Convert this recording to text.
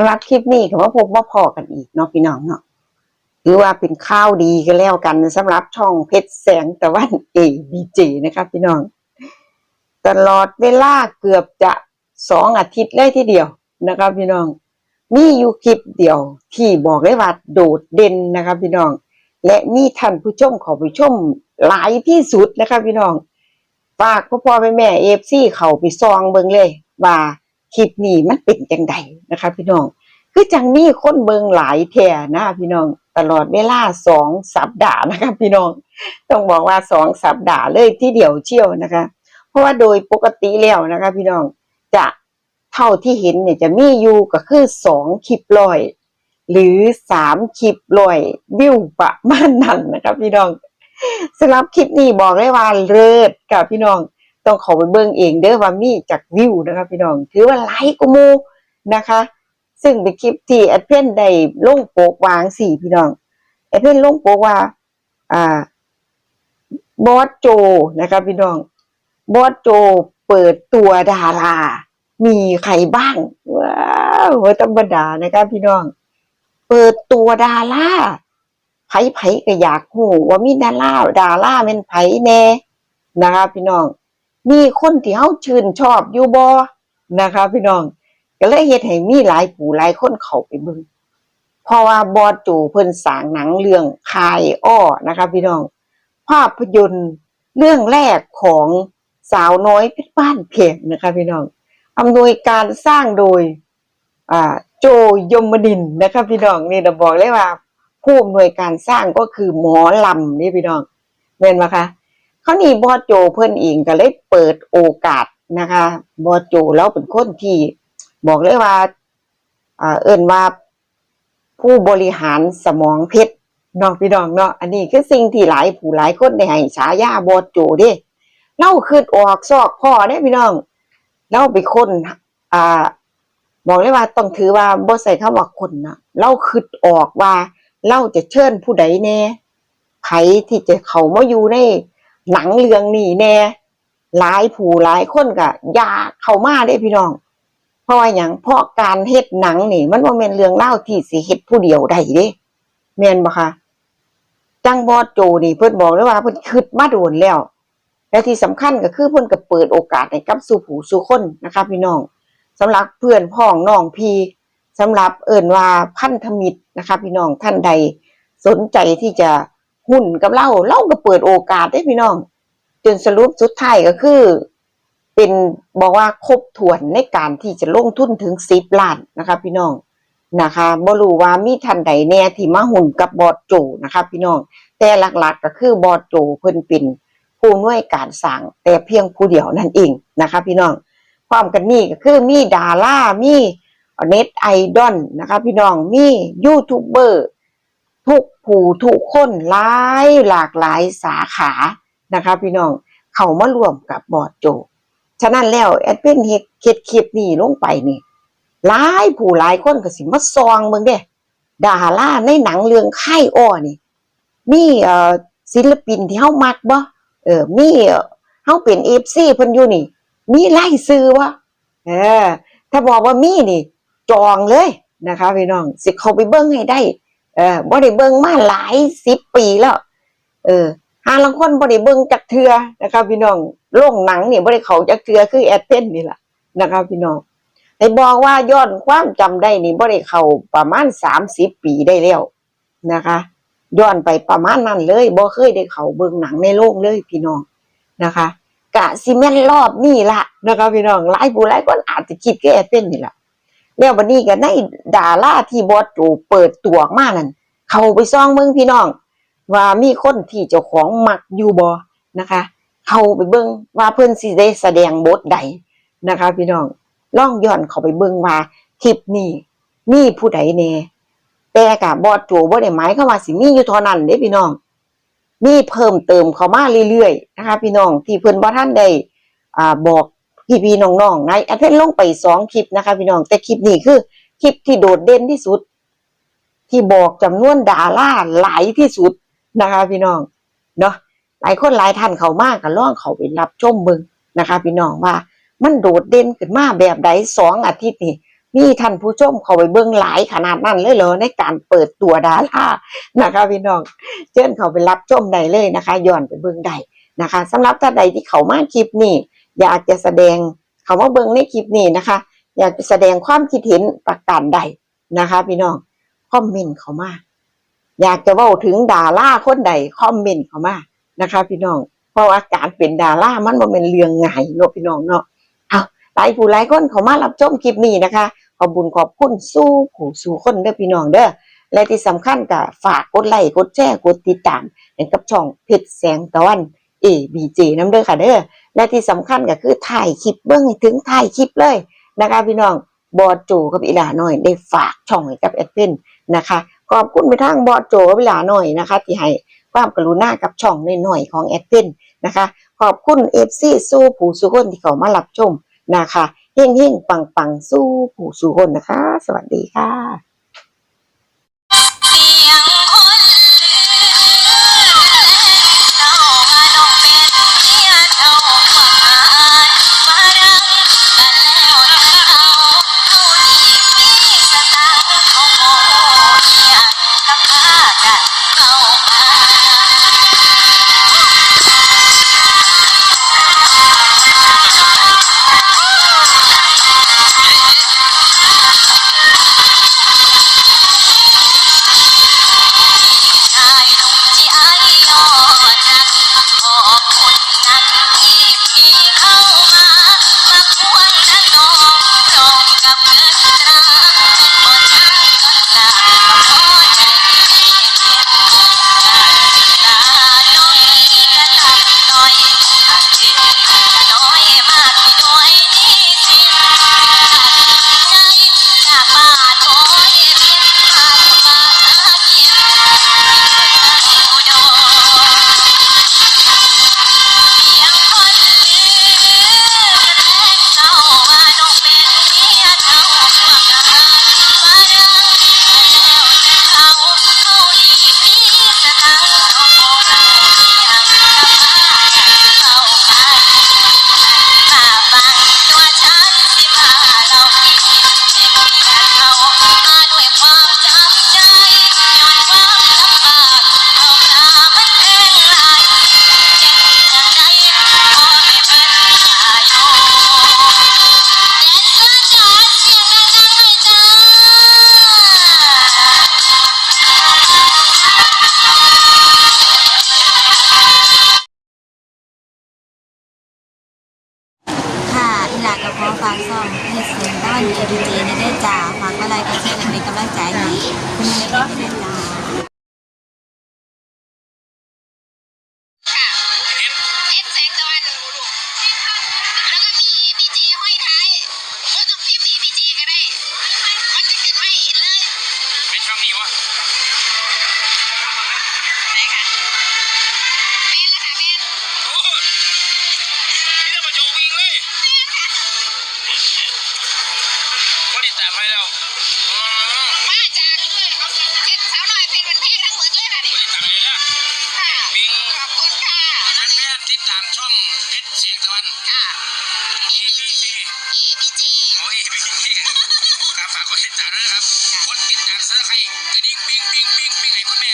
ำหรับคลิปนี้ก็ว่าพบว่าพอกันอีกเนาะพี่น้องเนาะถือว่าเป็นข้าวดีกันแล้วกันสำหรับช่องเพชรแสงตะวันเอบีเจนะครับพี่น้อง ตลอดเวลาเกือบจะสองอาทิตย์เลยทีเดียวนะครับพี่น้อง มีอยู่คลิปเดียวที่บอกเลยว่าโดดเด่นนะครับพี่น้อง และมีท่านผู้ชมขอไปชมหลายที่สุดนะครับพี่น้องฝากพ่อพ่อแม่แม่เอฟซีเขาไปซองเบิงเลยว่า คลิปนี้มันเป็นจังใดนะครับพี่น้อง คือจังมีคนเบิงหลายแท่นะพี่น้องตลอดเวลาสองสัปดาห์นะครับพี่น้อง ต้องบอกว่าสองสัปดาห์เลยที่เดียวเชี่ยวนะคะ เพราะว่าโดยปกติแล้วนะคะ พี่น้องจะเท่าที่เห็นเนี่ยจะมีอยู่ก็คือสองคลิปลอย หรือสามคลิปลอยวิวประมาณนั้นนะครับพี่น้องสำหรับคลิปนี้บอกเลยว่าเลิศกับพี่น้อง ต้องขอไปเบิ่งเองเด้อว่ามีจากวิวนะครับพี่น้อง ถือว่าไลค์กูมูนะคะ ซึ่งเป็นคลิปที่แอดเพนได้ลงโปกวางสี่พี่น้องแอดเพนลงโปกว่าอ่าบอสโจนะครับพี่น้องบอสโจเปิดตัวดารา มีใครบ้างว้าวบ่ธรรมดานะครับพี่น้อง เปิดตัวดาราไผไผก็อยากหูว่ามีดาราดาราเป็นไผแน่นะครับพี่น้อง มีคนที่เฮาชื่นชอบอยู่บ่นะครับพี่น้องก็เลยเฮ็ดให้มีหลายผู้หลายคนเข้าไปเบิ่งเพราะว่าบอสโจเพิ่นสร้างหนังเรื่องคายอ้อนะครับพี่น้อง ภาพยนตร์เรื่องแรกของสาวน้อยเพชรบ้านเพียงนะคะพี่น้องอำนวยการสร้างโดยอ่าโจยมดินนะคะพี่น้องนี่เราบอกเลยว่า ผู้อำนวยการสร้างก็คือหมอลำนี่พี่น้องเห็นไหมคะ เขานี่บอโจเพื่อนเองก็เลยเปิดโอกาสนะคะบอโจแล้วเป็นคนที่บอกเลยว่าอเอิ้นว่าผู้บริหารสมองเพชรน้องพี่น้องเนาะอันนี้คือสิ่งที่หลายผู้หลายคนได้ให้ฉายาบอโจเด้เล่าคืดออกซอกพ่อเด้พี่น้องเล่าไปคนอ่าบอกเลยว่าต้องถือว่าบ่ใส่คำว่าคนนะเล่าคืดออกว่าเล่าจะเชิญผู้ใดแน่ไผที่จะเขามาอยู่ใน หนังเรื่องนี้แน่หลายผู้หลายคนก็อยากเข้ามาเด้พี่น้อง เพราะว่าหยังเพราะการเฮ็ดหนังนี่ มันบ่แม่นเรื่องเล่าที่สิเฮ็ดผู้เดียวได้เด้แม่นบ่คะจังบอดโจนี่เพิ่นบอกเลยว่าเพิ่นคิดมาโดนแล้ว และที่สำคัญก็คือเพิ่นก็เปิดโอกาสให้กับสู่ผู้สู่คนนะคะ พี่น้องสำหรับเพื่อนพ้องน้องพี่สำหรับเอิ่นว่าพันธมิตรนะคะ พี่น้องท่านใดสนใจที่จะ หุ้นกับเราเราก็เปิดโอกาสให้พี่น้อง จนสรุปสุดท้ายก็คือ เป็นบอกว่าครบถ้วนในการที่จะลงทุนถึง10ล้านนะคะ พี่น้องนะคะบ่รู้ว่ามีท่านใดแน่ที่มาหุ่นกับบอดโจนะคะ พี่น้อง แต่หลักๆก็คือบอดโจเพิ่นเป็นผู้อำนวยการสร้างแต่เพียงผู้เดียวนั่นเองนะคะ พี่น้องพร้อมกันนี้ก็คือมีดารามีเน็ตไอดอลนะคะ พี่น้องมียูทูบเบอร์ ผู้ทุกคนหลายหลากหลายสาขานะคะพี่น้องเขามารวมกับบอดโจ ฉะนั้นแล้วแอดเป็นเฮ็ดเฮ็ดคลิปนี้ลงไปนี่หลายผู้หลายคนก็สิมาซองเบิ่งเด้ดาราในหนังเรื่องค่อ้อนี่มีเอ่อศิลปินที่เฮามักบ่เออมีเอ่เฮาเป็น FC เพิ่นอยู่นี่ มีรายชื่อบ่เออ ถ้าบอกว่ามีนี่ จองเลยนะคะพี่น้องสิเขาไปเบิ่งให้ได้ เออบ่ได้เบิ่งมาหลายสิบปีแล้ว เออหาลางคนบ่ได้เบิ่งจักเทื่อนะคะพี่น้องโรงหนังนี่บ่ได้เข้าจักเทื่อคือแอดเพนนี่ล่ะนะคะพี่น้องให้บอกว่าย้อนความจำได้นี่บ่ได้เข้าประมาณสามสิบปีได้แล้วนะคะย้อนไปประมาณนั้นเลยบ่เคยได้เข้าเบิ่งหนังในโรงเลยพี่น้องนะคะกะสิแม่นรอบนี้ละนะคะพี่น้องหลายผู้หลายคนอาจจะคิดแก่เป็นนี่ละ แล้ววันนี้ก็ในดาราที่บอสโจเปิดตัวมานั่นเขาไปซ่องเบิ่งพี่น้อง ว่ามีคนที่เจ้าของมักอยู่บ่นะคะ เขาไปเบิ่งว่าเพิ่อนสิได้แสดงบทใดนะคะ พี่น้องล่องย้อนเขาไปเบิ่งว่าคลิปนี้มีผู้ใดแน่แต่กับบอดโจบ่ได้หมายเข้ามาสิมีอยู่เท่านั้นเด้พี่น้อง มีเพิ่มเติมเข้ามาเรื่อยๆนะคะ พี่น้องที่เพิ่นบ่ทันได้อ่าบอก พี่ๆน้องๆในอันเพิ่นลงไปสองคลิปนะคะ พี่น้องแต่คลิปนี้คือ คลิปที่โดดเด่นที่สุด ที่บอกจำนวนดาราหลายที่สุดนะคะ พี่น้องเนาะหลายคนหลายท่านเขามาก็ลองเขาไปรับชมเบิ่งนะคะ พี่น้องว่า มันโดดเด่นขึ้นมาแบบใดสองอาทิตย์นี่มีท่านผู้ชมเขาไปเบิ่งหลายขนาดนั้นเลยเหรอในการเปิดตัวดารานะคะพี่น้องเชิญเขาไปรับชมได้เลยนะคะย้อนไปเบิ่งได้นะคะสำหรับท่านใดที่เขามาคลิปนี้ อยากจะแสดงเขามาเบิ่งในคลิปนี้นะคะ อยากจะแสดงความคิดเห็นประการใดนะคะ พี่น้องคอมเมนต์เขามาอยากจะว้าถึงดาราคนใดคอมเมนต์เขามานะคะ พี่น้องเพราะว่าการเป็นดารามันบ่เป็นเรื่องง่ายเนาะพี่น้องเนาะเอาหลายผู้หลายคนเขามารับชมคลิปนี้นะคะ ขอบบุญขอบคุณสู้ผู้สู้คนเด้อพี่น้องเด้อและที่สำคัญก็ฝากกดไลค์กดแชร์กดติดตามให้กับช่องเพชรแสงตะวัน ABJ น้ำเด้อค่ะเด้อและที่สำคัญก็คือถ่ายคลิปเบิ่งถึงถ่ายคลิปเลยนะคะพี่น้องบอดโจกับอีหลาหน่อย ได้ฝากช่องให้กับแอดเพนนะคะขอบคุณไปทางบอดโจกับอีหลาหน่อยนะคะ ที่ให้ความกรุณากับช่องน้อยๆของแอดเพนนะคะ ขอบคุณเอฟซีสู้ผู้สู้คนที่เขามารับชมนะคะเฮงเฮงปังปังๆสู้ผู้สู้คนนะคะ สวัสดีค่ะ ใน ค่ะ EBG EBG โอ้ย EBG ครับฝากกดติดตามด้วยนะครับ กดติดตามเสื้อใครกระดิ่งปิ้งปิ้งปิ้งปิ้งไหนคุณแม่